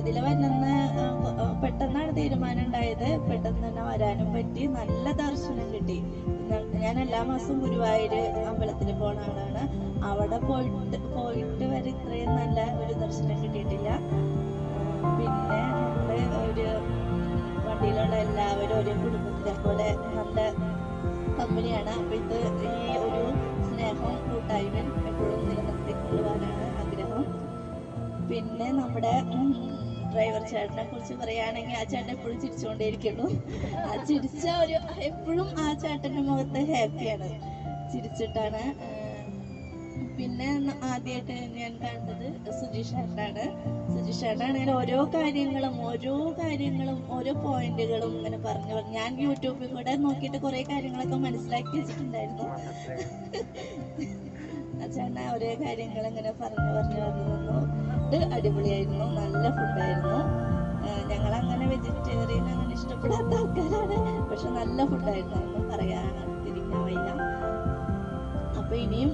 ഇതിൽ വരുന്ന പെട്ടെന്നാണ് തീരുമാനം ഉണ്ടായത്. പെട്ടെന്ന് തന്നെ വരാനും പറ്റി. നല്ല ദർശനം കിട്ടി. ഞാൻ എല്ലാ മാസവും ഗുരുവായൂർ അമ്പലത്തിൽ പോണ ആളാണ്. അവിടെ പോയിട്ട് പോയിട്ട് വരെ ഇത്രയും നല്ല ഒരു ദർശനം കിട്ടിയിട്ടില്ല. പിന്നെ നമ്മുടെ ഒരു വണ്ടിയിലുള്ള എല്ലാവരും ഒരു കുടുംബത്തിലെ പോലെ നല്ല കമ്പനിയാണ് അപ്പൊ ഇത് ഈ ഒരു സ്നേഹവും കൂട്ടായ്മയും പിന്നെ നമ്മുടെ ഡ്രൈവർ ചേട്ടനെ കുറിച്ച് പറയുകയാണെങ്കിൽ ആ ചേട്ടൻ എപ്പോഴും ചിരിച്ചുകൊണ്ടേയിരിക്കുള്ളൂ ആ ചിരിച്ച ഒരു എപ്പോഴും ആ ചേട്ടന്റെ മുഖത്ത് ഹാപ്പിയാണ്. ചിരിച്ചിട്ടാണ് പിന്നെ ആദ്യമായിട്ട് ഞാൻ കണ്ടത് സുജീഷ് ചേട്ടനാണ്. സുജീഷ് ചേട്ടനാണെങ്കിൽ ഓരോ കാര്യങ്ങളും ഓരോ കാര്യങ്ങളും ഓരോ പോയിന്റുകളും ഇങ്ങനെ പറഞ്ഞു പറഞ്ഞു. ഞാൻ യൂട്യൂബിൽ കൂടെ നോക്കിയിട്ട് കുറെ കാര്യങ്ങളൊക്കെ മനസ്സിലാക്കി വെച്ചിട്ടുണ്ടായിരുന്നു. അച്ഛന ഓരോ കാര്യങ്ങൾ ഇങ്ങനെ പറഞ്ഞു പറഞ്ഞു പറഞ്ഞു. ഫുഡ് അടിപൊളിയായിരുന്നു നല്ല ഫുഡായിരുന്നു. ഞങ്ങൾ അങ്ങനെ വെജിറ്റേറിയൻ അങ്ങനെ ഇഷ്ടപ്പെടാത്ത ആൾക്കാരാണ് പക്ഷെ നല്ല ഫുഡായിരുന്നു. ഒന്നും പറയാതിരിക്കാൻ വയ്യ അപ്പൊ ഇനിയും